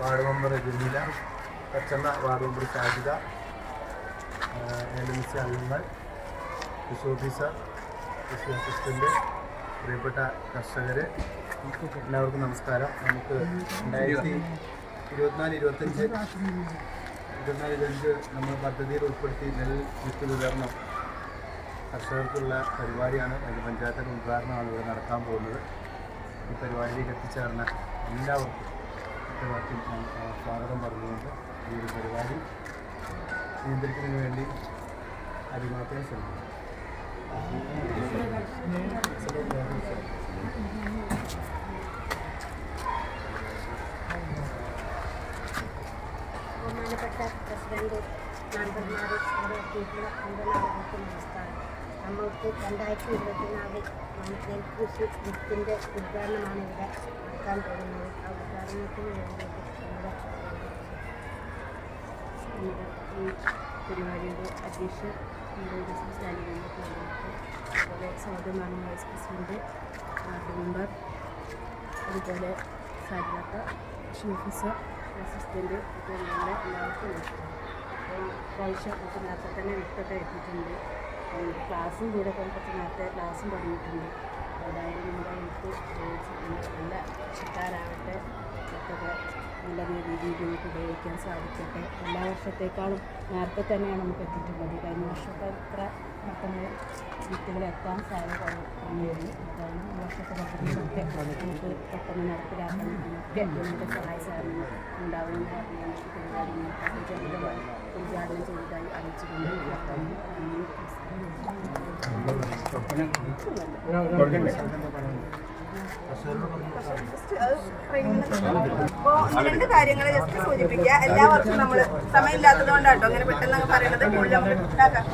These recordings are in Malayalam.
Ward member Jameela കച്ചന്ന ward member Shajida L M C അംഗങ്ങൾ കൃഷി ഓഫീസർ കൃഷി അസിസ്റ്റന്റ് പ്രിയപ്പെട്ട കർഷകർ എല്ലാവർക്കും നമസ്കാരം. നമുക്ക് രണ്ടായിരത്തി ഇരുപത്തിനാല് ഇരുപത്തഞ്ച് ഇരുപത്തിനാല് ഇരുപത്തഞ്ച് നമ്മൾ പദ്ധതിയിൽ ഉൾപ്പെടുത്തി നെൽ വിത്ത് വിതരണം കർഷകർക്കുള്ള പരിപാടിയാണ്. പഞ്ചായത്തിന്റെ ഉദ്ഘാടനമാണ് ഇവിടെ നടക്കാൻ പോകുന്നത്. ഈ പരിപാടിയിലേക്ക് എത്തിച്ചേർന്ന എല്ലാവർക്കും ആ, സ്വാഗതം പറഞ്ഞുകൊണ്ട് ഈ ഒരു പരിപാടി നിയന്ത്രിക്കുന്നതിന് വേണ്ടി അടിമാറ്റം ശ്രമിക്കും ബഹുമാനപ്പെട്ട പ്രസിഡന്റ് നമ്പർമാരെ അവിടെ എത്തിയിട്ടുള്ള നമ്മൾക്ക് രണ്ടായിരത്തി ഇരുപത്തിനാല് നെൽകൃഷി വിത്തിന്റെ ഉദ്ഘാടനമാണ് ഇവിടെ നടത്താൻ പോകുന്നത്. ആ ഉദ്ഘാടനത്തിന് വേണ്ടിയിട്ട് നമ്മുടെ നമ്മുടെ ഈ പരിപാടിയുടെ അധ്യക്ഷ അതുപോലെ സൗദമാണ് വൈസ് പ്രസിഡന്റ് വാർഡ് മെമ്പർ അതുപോലെ സാരിയാത്ത കൃഷി ഓഫീസർ അസിസ്റ്റന്റ് ഇതെല്ലാം എല്ലാവർക്കും നമസ്കാരം. പ്രാവശ്യം ഒക്കെ നേരത്തെ തന്നെ വിത്തൊക്കെ എത്തിയിട്ടുണ്ട്. ക്ലാസ്സും കൂടെ കുറച്ച് നേരത്തെ ക്ലാസ്സും തുടങ്ങിയിട്ടുണ്ട്. ഏതായാലും നമ്മുടെ ഉപയോഗിച്ച് നല്ല കൃഷിക്കാരാകട്ടെ വിത്തൊക്കെ നല്ല രീതിയിൽ നമുക്ക് ഉപയോഗിക്കാൻ സാധിക്കട്ടെ എല്ലാ വർഷത്തേക്കാളും നേരത്തെ തന്നെയാണ് നമുക്ക് എത്തിയിട്ടുള്ളത് കഴിഞ്ഞ വർഷത്തെ അത്ര പെട്ടെന്ന് വിത്തുകൾ എത്താൻ സാധ്യത കുറഞ്ഞിരുന്നു അതാണ് ഈ വർഷത്തെ പദ്ധതികളൊക്കെ നമുക്ക് പെട്ടെന്ന് നടപ്പിലാക്കാനൊക്കെ ഇതിന്റെ സഹായ സഹകരണം ഉണ്ടാവുമെന്ന് അറിയാൻ ഈ പരിപാടി ഔദ്യോഗികമായി ഉദ്ഘാടനം ചെയ്തതായി അറിയിച്ചുകൊണ്ട് നിർത്തുന്നു. രണ്ട് കാര്യങ്ങൾ ജസ്റ്റ് സൂചിപ്പിക്കുക. എല്ലാ വർഷവും നമ്മൾ സമയമില്ലാത്തത് കൊണ്ടാട്ടോ അങ്ങനെ പെട്ടെന്ന് പറയുന്നത് മുകളിൽ നമുക്ക് ഇതാക്കാം.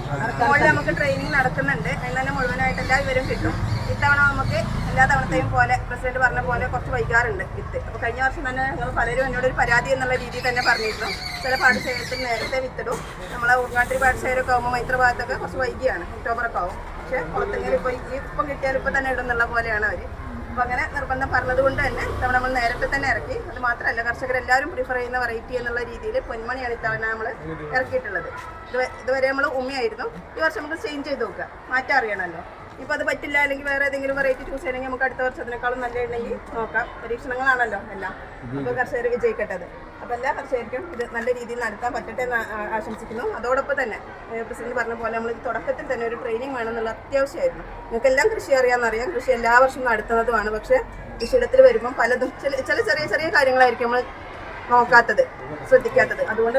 മുകളിൽ നമുക്ക് ട്രെയിനിങ് നടക്കുന്നുണ്ട്. അതിന് തന്നെ മുഴുവനായിട്ട് എല്ലാ വിവരം കിട്ടും. ഇത്തവണ നമുക്ക് എല്ലാ തവണത്തെയും പോലെ പ്രസിഡന്റ് പറഞ്ഞ പോലെ കുറച്ച് വൈകാറുണ്ട് വിത്ത്. അപ്പോൾ കഴിഞ്ഞ വർഷം തന്നെ ഞങ്ങൾ പലരും എന്നോട് ഒരു പരാതി എന്നുള്ള രീതിയിൽ തന്നെ പറഞ്ഞിരുന്നു. ചില പാഠശേഖരത്തിൽ നേരത്തെ വിത്തിടും. നമ്മളെ ഉൾനാട്ടിൽ പാഠശേഖരമൊക്കെ ആകുമ്പോൾ മൈത്ര ഭാഗത്തൊക്കെ കുറച്ച് വൈകിയാണ്. ഒക്ടോബറൊക്കെ ആവും. പക്ഷേ പുറത്തെങ്കിലും ഇപ്പോൾ ഇപ്പം കിട്ടിയാൽ ഇപ്പം തന്നെ ഇടുന്നുള്ള പോലെയാണ് അവർ അപ്പോൾ അങ്ങനെ നിർബന്ധം പറഞ്ഞത് കൊണ്ട് തന്നെ ഇത്തവണ നമ്മൾ നേരത്തെ തന്നെ ഇറക്കി. അത് മാത്രമല്ല കർഷകർ എല്ലാവരും പ്രിഫർ ചെയ്യുന്ന വെറൈറ്റി എന്നുള്ള രീതിയിൽ പൊന്മണിയാണ് ഇത്തവണ നമ്മൾ ഇറക്കിയിട്ടുള്ളത്. ഇത് ഇതുവരെ നമ്മൾ ഉമ്മയായിരുന്നു ഈ വർഷം നമുക്ക് ചേഞ്ച് ചെയ്ത് നോക്കുക മാറ്റം അറിയണമല്ലോ. ഇപ്പോൾ അത് പറ്റില്ല അല്ലെങ്കിൽ വേറെ ഏതെങ്കിലും വെറൈറ്റി ചൂസ് ചെയ്യണമെങ്കിൽ നമുക്ക് അടുത്ത വർഷത്തിനേക്കാളും നല്ല ഉണ്ടെങ്കിൽ നോക്കാം. പരീക്ഷണങ്ങളാണല്ലോ എല്ലാം. അപ്പോൾ കർഷകർ വിജയിക്കട്ടെ അത്. അപ്പോൾ എല്ലാ കർഷകർക്കും ഇത് നല്ല രീതിയിൽ നടത്താൻ പറ്റട്ടെ എന്ന് ആശംസിക്കുന്നു. അതോടൊപ്പം തന്നെ പ്രസിഡന്റ് പറഞ്ഞ പോലെ നമ്മൾ തുടക്കത്തിൽ തന്നെ ഒരു ട്രെയിനിങ് വേണമെന്നുള്ള അത്യാവശ്യമായിരുന്നു. നിങ്ങൾക്കെല്ലാം കൃഷി അറിയാമെന്നറിയാം. കൃഷി എല്ലാ വർഷവും നടത്തുന്നതുമാണ്. പക്ഷേ കൃഷിയിടത്തിൽ വരുമ്പം പലതും ചില ചെറിയ ചെറിയ കാര്യങ്ങളായിരിക്കും നമ്മൾ നോക്കാത്തത്. ശ്രദ്ധിക്കാത്തത്. അതുകൊണ്ട്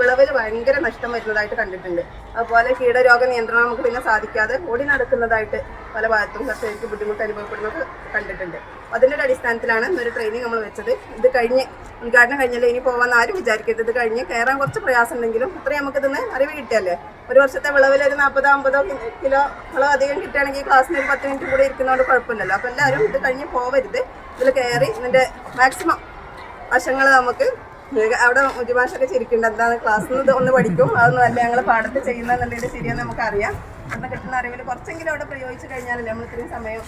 വിളവിൽ ഭയങ്കര നഷ്ടം വരുന്നതായിട്ട് കണ്ടിട്ടുണ്ട്. അതുപോലെ കീടരോഗ നിയന്ത്രണം നമുക്ക് പിന്നെ സാധിക്കാതെ ഓടി നടക്കുന്നതായിട്ട് പല ഭാഗത്തും കർഷകർക്ക് ബുദ്ധിമുട്ട് അനുഭവപ്പെടുന്നത് കണ്ടിട്ടുണ്ട്. അതിന്റെ ഒരു അടിസ്ഥാനത്തിലാണ് ഇന്നൊരു ട്രെയിനിങ് നമ്മൾ വെച്ചത്. ഇത് കഴിഞ്ഞ് ഉദ്ഘാടനം കഴിഞ്ഞല്ലേ? ഇനി പോകാൻ ആരും വിചാരിക്കരുത്. ഇത് കഴിഞ്ഞ് കയറാൻ കുറച്ച് പ്രയാസം ഉണ്ടെങ്കിലും അത്രയും ഇതിന് അറിവ് കിട്ടിയല്ലേ? ഒരു വർഷത്തെ വിളവിൽ ഒരു നാൽപ്പതോ അമ്പതോ കിലോ വിളവ് അധികം കിട്ടുകയാണെങ്കിൽ ക്ലാസ്സിന് ഒരു പത്ത് മിനിറ്റ് കൂടി ഇരിക്കുന്നതുകൊണ്ട് കുഴപ്പമില്ലല്ലോ. അപ്പോൾ എല്ലാവരും ഇത് കഴിഞ്ഞ് പോവരുത്. ഇതിൽ കയറി ഇതിന്റെ മാക്സിമം വശങ്ങൾ നമുക്ക് അവിടെ മുജുമാഷൊക്കെ ശരിക്കുണ്ട് എന്താണ് ക്ലാസ്സിൽ നിന്ന് ഒന്ന് പഠിക്കും. അതൊന്നും അല്ല ഞങ്ങൾ പാടത്ത് ചെയ്യുന്നതെന്നുണ്ടെങ്കിൽ ശരിയെന്ന് നമുക്കറിയാം. അവിടെ കിട്ടുന്ന അറിവിൽ കുറച്ചെങ്കിലും അവിടെ പ്രയോഗിച്ച് കഴിഞ്ഞാലല്ലേ നമ്മൾ ഇത്രയും സമയം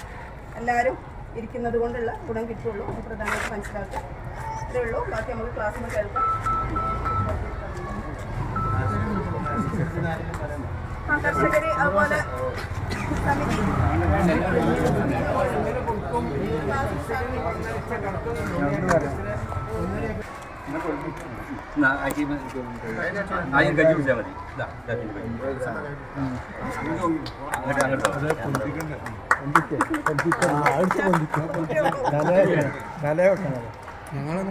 എല്ലാവരും ഇരിക്കുന്നത് കൊണ്ടുള്ള ഗുണം കിട്ടുള്ളൂ. അത് പ്രധാനമായിട്ട് മനസ്സിലാക്കുക. ഇത്രയേ ഉള്ളൂ. ബാക്കി നമുക്ക് ക്ലാസ്സിൽ നിന്ന് കേൾക്കാം. ആ കർഷകർ അതുപോലെ സമിതി ആദ്യം കഞ്ഞി കുടിച്ചാൽ മതി ഇതാ,